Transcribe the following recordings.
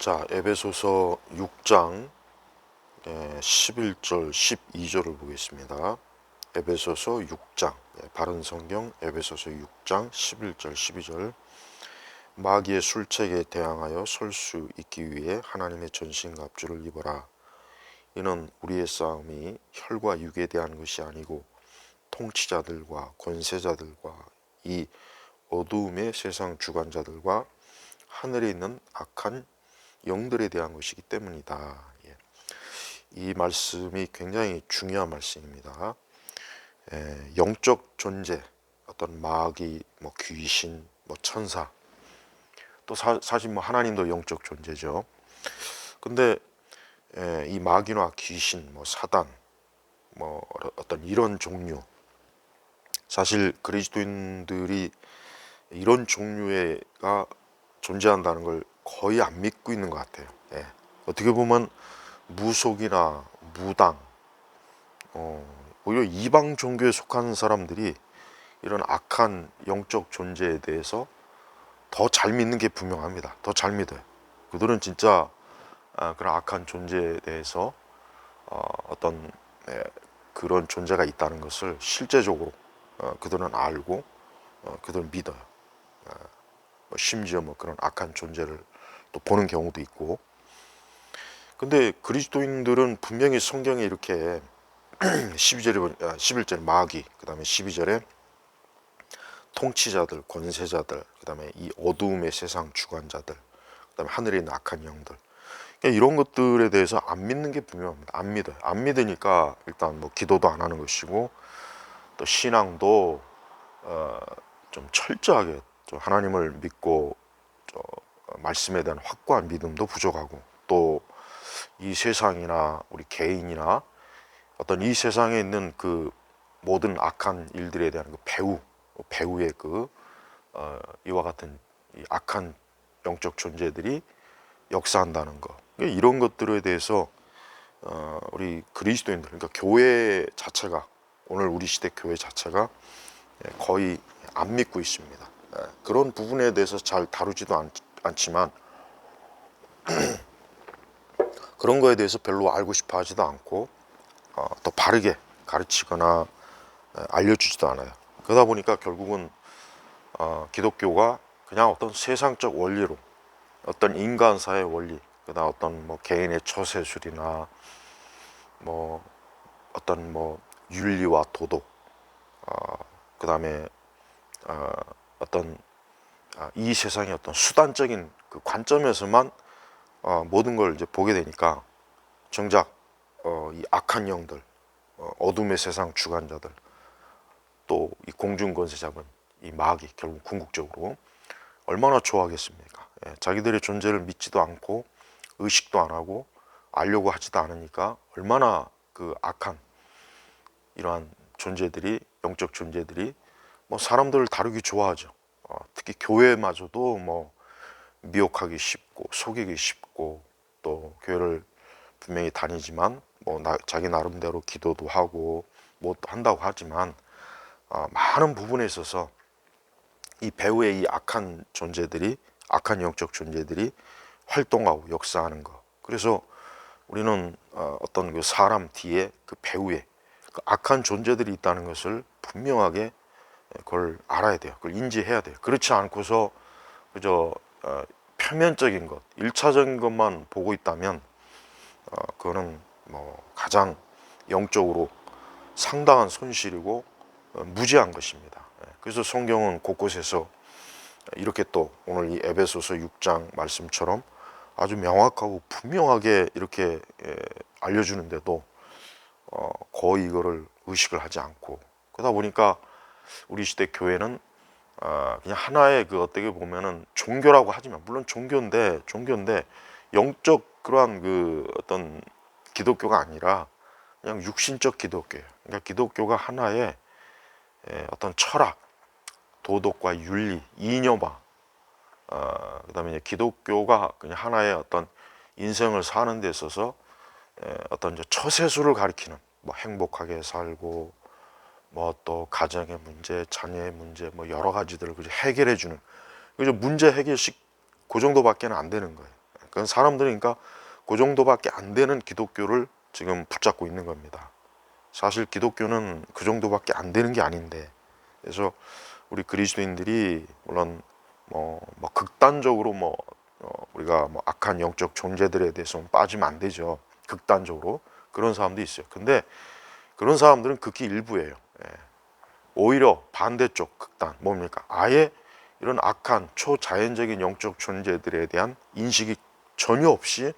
자, 에베소서 6장 11절, 12절을 보겠습니다. 에베소서 6장, 예, 바른 성경 에베소서 6장 11절, 12절. 마귀의 술책에 대항하여 설 수 있기 위해 하나님의 전신갑주를 입어라. 이는 우리의 싸움이 혈과 육에 대한 것이 아니고 통치자들과 권세자들과 이 어두움의 세상 주관자들과 하늘에 있는 악한 영들에 대한 것이기 때문이다. 예. 이 말씀이 굉장히 중요한 말씀입니다. 에, 영적 존재, 어떤 마귀, 뭐 귀신, 뭐 천사, 또 사, 사실 뭐 하나님도 영적 존재죠. 근데 에, 이 마귀나 귀신, 뭐 사단, 뭐 어떤 이런 종류, 사실 그리스도인들이 이런 종류가 존재한다는 걸 거의 안 믿고 있는 것 같아요. 예. 어떻게 보면 무속이나 무당, 어, 오히려 이방 종교에 속한 사람들이 이런 악한 영적 존재에 대해서 더 잘 믿는 게 분명합니다. 더 잘 믿어요. 그들은 진짜 아, 그런 악한 존재에 대해서 어, 어떤 예, 그런 존재가 있다는 것을 실제적으로 어, 그들은 알고 어, 그들은 믿어요. 어, 뭐 심지어 뭐 그런 악한 존재를 또 보는 경우도 있고. 근데 그리스도인들은 분명히 성경에 이렇게 12절에 보니 11절에 마귀, 그다음에 12절에 통치자들, 권세자들, 그다음에 이 어두움의 세상 주관자들, 그다음에 하늘에 있는 악한 영들. 그러니까 이런 것들에 대해서 안 믿는 게 분명합니다. 안 믿어요. 안 믿으니까 일단 뭐 기도도 안 하는 것이고 또 신앙도 어, 좀 철저하게 좀 하나님을 믿고 저 말씀에 대한 확고한 믿음도 부족하고 또 이 세상이나 우리 개인이나 어떤 이 세상에 있는 그 모든 악한 일들에 대한 그 배우 배우의 그 어, 이와 같은 이 악한 영적 존재들이 역사한다는 거 그러니까 이런 것들에 대해서 어, 우리 그리스도인들 그러니까 교회 자체가 오늘 우리 시대 교회 자체가 예, 거의 안 믿고 있습니다. 예, 그런 부분에 대해서 잘 다루지도 않, 않지만 그런 거에 대해서 별로 알고 싶어 하지도 않고 어, 또 바르게 가르치거나 에, 알려주지도 않아요. 그러다 보니까 결국은 어, 기독교가 그냥 어떤 세상적 원리로 어떤 인간사의 원리, 그다음 어떤 뭐 개인의 처세술이나 뭐 어떤 뭐 윤리와 도덕, 어, 그다음에 어, 어떤 아, 이 세상의 어떤 수단적인 그 관점에서만 어, 모든 걸 이제 보게 되니까 정작 어, 이 악한 영들, 어, 어둠의 세상 주관자들, 또 이 공중 권세 잡은 이 마귀 결국 궁극적으로 얼마나 좋아하겠습니까? 예, 자기들의 존재를 믿지도 않고 의식도 안 하고 알려고 하지도 않으니까 얼마나 그 악한 이러한 존재들이 영적 존재들이 뭐 사람들을 다루기 좋아하죠. 어, 특히 교회마저도 뭐 미혹하기 쉽고 속이기 쉽고 또 교회를 분명히 다니지만 뭐 나, 자기 나름대로 기도도 하고 뭐 한다고 하지만 어, 많은 부분에 있어서 이 배우의 이 악한 존재들이 악한 영적 존재들이 활동하고 역사하는 거. 그래서 우리는 어, 어떤 그 사람 뒤에 그 배우의 그 악한 존재들이 있다는 것을 분명하게 그걸 알아야 돼요. 그걸 인지해야 돼요. 그렇지 않고서 그저 어, 표면적인 것, 일차적인 것만 보고 있다면 어, 그거는 뭐 가장 영적으로 상당한 손실이고 어, 무지한 것입니다. 예, 그래서 성경은 곳곳에서 이렇게 또 오늘 이 에베소서 6장 말씀처럼 아주 명확하고 분명하게 이렇게 예, 알려주는데도 어, 거의 이거를 의식을 하지 않고 그러다 보니까 우리 시대 교회는 어, 그냥 하나의 그 어떻게 보면은 종교라고 하지만 물론 종교인데 종교인데 영적 그러한 그 어떤 기독교가 아니라 그냥 육신적 기독교예요. 그러니까 기독교가 하나의 예, 어떤 철학, 도덕과 윤리, 이념화, 어, 그다음에 이제 기독교가 그냥 하나의 어떤 인생을 사는 데 있어서 예, 어떤 이제 처세술을 가리키는 뭐 행복하게 살고 뭐 또 가정의 문제, 자녀의 문제 뭐 여러 가지들을 그저 해결해 주는 그저 문제 해결식 그 정도밖에는 안 되는 거예요. 그건 사람들이 그러니까 그 정도밖에 안 되는 기독교를 지금 붙잡고 있는 겁니다. 사실 기독교는 그 정도밖에 안 되는 게 아닌데 그래서 우리 그리스도인들이 물론 뭐, 뭐 극단적으로 뭐 어, 우리가 뭐 악한 영적 존재들에 대해서 빠지면 안 되죠. 극단적으로 그런 사람도 있어요. 근데 그런 사람들은 극히 일부예요. 예. 오히려 반대쪽 극단 뭡니까? 아예 이런 악한 초자연적인 영적 존재들에 대한 인식이 전혀 없이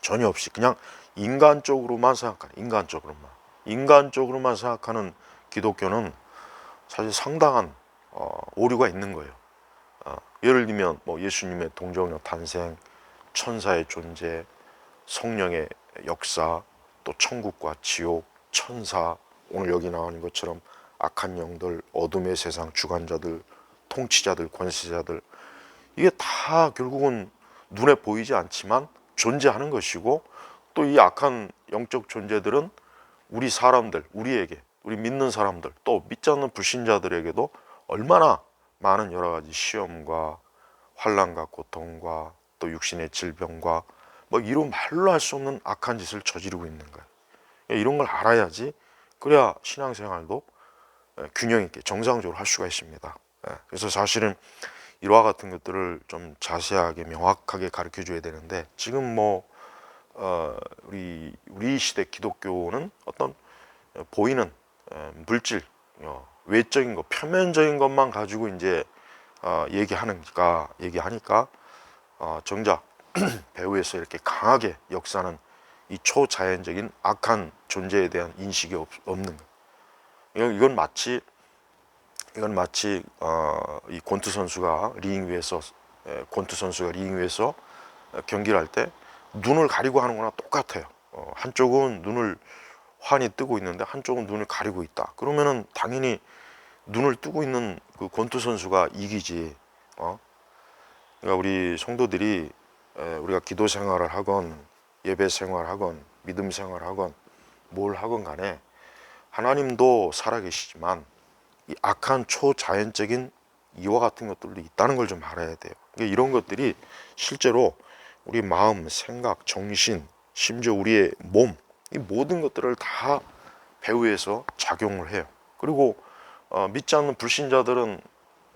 전혀 없이 그냥 인간적으로만 생각하는 인간적으로만 인간적으로만 생각하는 기독교는 사실 상당한 어, 오류가 있는 거예요. 어, 예를 들면 뭐 예수님의 동정녀 탄생, 천사의 존재, 성령의 역사, 또 천국과 지옥, 천사, 오늘 여기 나오는 것처럼 악한 영들, 어둠의 세상 주관자들, 통치자들, 권세자들 이게 다 결국은 눈에 보이지 않지만 존재하는 것이고 또 이 악한 영적 존재들은 우리 사람들, 우리에게, 우리 믿는 사람들, 또 믿지 않는 불신자들에게도 얼마나 많은 여러 가지 시험과 환란과 고통과 또 육신의 질병과 뭐 이런 말로 할 수 없는 악한 짓을 저지르고 있는 거예요. 이런 걸 알아야지 그래야 신앙생활도 예, 균형 있게 정상적으로 할 수가 있습니다. 예, 그래서 사실은 일화 같은 것들을 좀 자세하게 명확하게 가르쳐 줘야 되는데 지금 뭐 어, 우리 우리 시대 기독교는 어떤 보이는 에, 물질 어, 외적인 것 표면적인 것만 가지고 이제 어, 얘기하는가 얘기하니까 어, 정작 배후에서 이렇게 강하게 역사는 이 초자연적인 악한 존재에 대한 인식이 없, 없는 거예요. 이건, 이건 마치 이건 마치 어, 이 권투 선수가 링 위에서 에, 권투 선수가 링 위에서 어, 경기를 할 때 눈을 가리고 하는 거나 똑같아요. 어, 한쪽은 눈을 환히 뜨고 있는데 한쪽은 눈을 가리고 있다. 그러면은 당연히 눈을 뜨고 있는 그 권투 선수가 이기지. 어? 그러니까 우리 성도들이 에, 우리가 기도 생활을 하건 예배 생활하건 믿음 생활하건 뭘 하건 간에 하나님도 살아계시지만 이 악한 초자연적인 이와 같은 것들도 있다는 걸 좀 알아야 돼요. 그러니까 이런 것들이 실제로 우리 마음, 생각, 정신, 심지어 우리의 몸, 이 모든 것들을 다 배후에서 작용을 해요. 그리고 어, 믿지 않는 불신자들은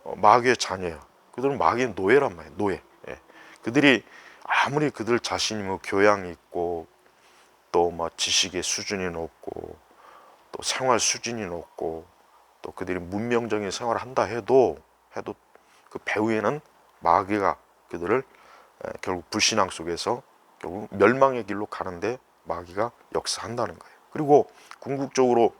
어, 마귀의 자녀예요. 그들은 마귀의 노예란 말이에요. 노예. 예. 그들이 아무리 그들 자신이 뭐 교양이 있고 또 뭐 지식의 수준이 높고 또 생활 수준이 높고 또 그들이 문명적인 생활을 한다 해도 해도 그 배후에는 마귀가 그들을 에, 결국 불신앙 속에서 결국 멸망의 길로 가는데 마귀가 역사한다는 거예요. 그리고 궁극적으로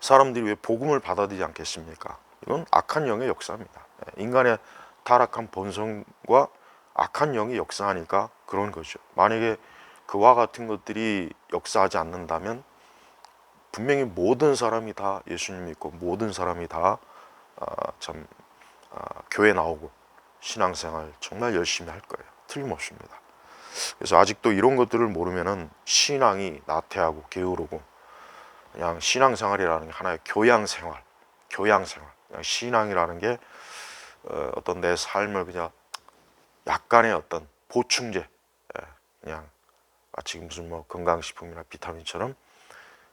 사람들이 왜 복음을 받아들이지 않겠습니까? 이건 악한 영의 역사입니다. 예, 인간의 타락한 본성과 악한 영이 역사하니까 그런 거죠. 만약에 그와 같은 것들이 역사하지 않는다면 분명히 모든 사람이 다 예수님 믿고 모든 사람이 다참 아, 교회 나오고 신앙생활 정말 열심히 할 거예요. 틀림없습니다. 그래서 아직도 이런 것들을 모르면은 신앙이 나태하고 게으르고 그냥 신앙생활이라는 게 하나의 교양생활, 교양생활. 그냥 신앙이라는 게 어, 어떤 내 삶을 그냥 약간의 어떤 보충제, 예, 그냥 마치 무슨 뭐 건강식품이나 비타민처럼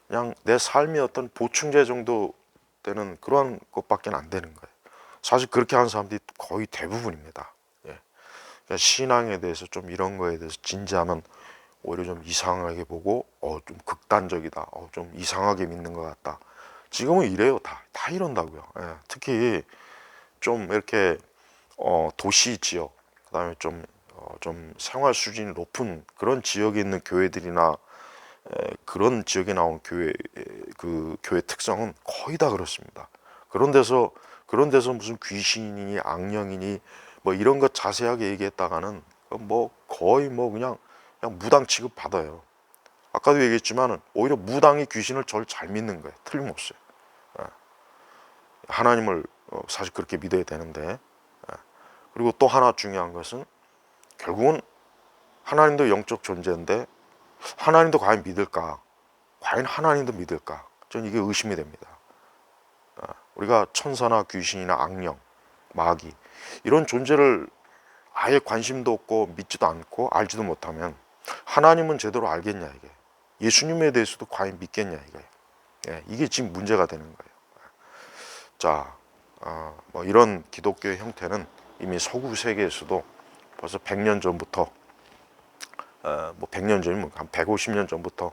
그냥 내 삶의 어떤 보충제 정도 되는 그러한 것밖에 안 되는 거예요. 사실 그렇게 하는 사람들이 거의 대부분입니다. 예. 그러니까 신앙에 대해서 좀 이런 거에 대해서 진지하면 오히려 좀 이상하게 보고 어 좀 극단적이다, 어 좀 이상하게 믿는 것 같다. 지금은 이래요, 다 다 이런다고요. 예. 특히 좀 이렇게 어 도시 지역 그다음에 좀, 어, 좀 생활 수준이 높은 그런 지역에 있는 교회들이나 에, 그런 지역에 나온 교회 에, 그 교회 특성은 거의 다 그렇습니다. 그런 데서 그런 데서 무슨 귀신이니 악령이니 뭐 이런 것 자세하게 얘기했다가는 뭐 거의 뭐 그냥 그냥 무당 취급 받아요. 아까도 얘기했지만은 오히려 무당이 귀신을 절 잘 믿는 거예요. 틀림없어요. 예. 하나님을 어, 사실 그렇게 믿어야 되는데 그리고 또 하나 중요한 것은 결국은 하나님도 영적 존재인데 하나님도 과연 믿을까? 과연 하나님도 믿을까? 저는 이게 의심이 됩니다. 아, 우리가 천사나 귀신이나 악령, 마귀 이런 존재를 아예 관심도 없고 믿지도 않고 알지도 못하면 하나님은 제대로 알겠냐 이게 예수님에 대해서도 과연 믿겠냐 이거예요. 예, 이게 지금 문제가 되는 거예요. 자, 어, 뭐 이런 기독교의 형태는 이미 서구 세계에서도 벌써 100년 전부터 어, 뭐 100년 전이면 한 150년 전부터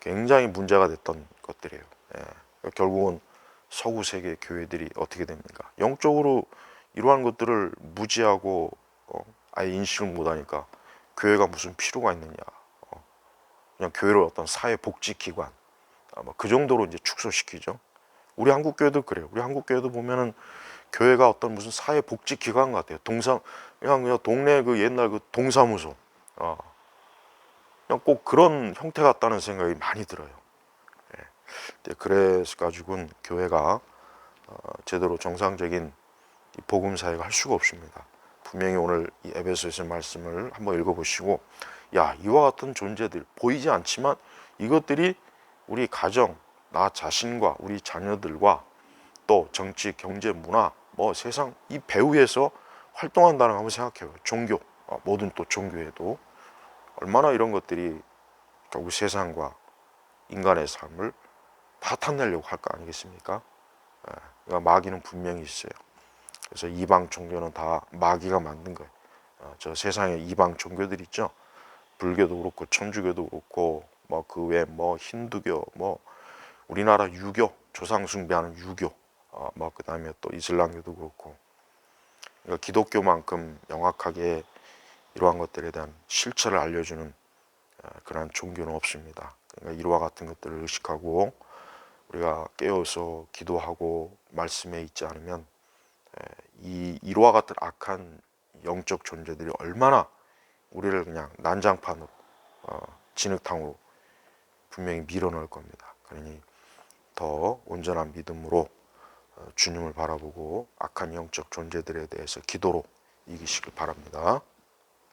굉장히 문제가 됐던 것들이에요. 예, 결국은 서구 세계 교회들이 어떻게 됩니까? 영적으로 이러한 것들을 무지하고 어, 아예 인식을 못하니까 교회가 무슨 필요가 있느냐? 어, 그냥 교회를 어떤 사회 복지 기관 아마 그 정도로 이제 축소시키죠. 우리 한국 교회도 그래요. 우리 한국 교회도 보면은 교회가 어떤 무슨 사회 복지 기관 같아요. 동사 그냥 그냥 동네 그 옛날 그 동사무소. 어. 그냥 꼭 그런 형태 같다는 생각이 많이 들어요. 예. 그래서 가지고는 교회가 어, 제대로 정상적인 이 복음 사회가 할 수가 없습니다. 분명히 오늘 이 에베소서 말씀을 한번 읽어보시고, 야 이와 같은 존재들 보이지 않지만 이것들이 우리 가정, 나 자신과 우리 자녀들과 또 정치, 경제, 문화, 뭐 세상 이 배후에서 활동한다는 거 한번 생각해요. 종교, 어, 모든 또 종교에도 얼마나 이런 것들이 결국 세상과 인간의 삶을 파탄내려고 할 거 아니겠습니까? 예, 그러니까 마귀는 분명히 있어요. 그래서 이방 종교는 다 마귀가 만든 거예요. 어, 저 세상에 이방 종교들 있죠. 불교도 그렇고 천주교도 그렇고 뭐 그 외 뭐 힌두교 뭐 우리나라 유교 조상 숭배하는 유교 어, 뭐 그다음에 또 이슬람교도 그렇고 그러니까 기독교만큼 명확하게 이러한 것들에 대한 실체를 알려주는 어, 그러한 종교는 없습니다. 그러니까 이와 같은 것들을 의식하고 우리가 깨어서 기도하고 말씀에 있지 않으면 에, 이 이와 같은 악한 영적 존재들이 얼마나 우리를 그냥 난장판으로 어, 진흙탕으로 분명히 밀어넣을 겁니다. 그러니 더 온전한 믿음으로 어, 주님을 바라보고 악한 영적 존재들에 대해서 기도로 이기시길 바랍니다.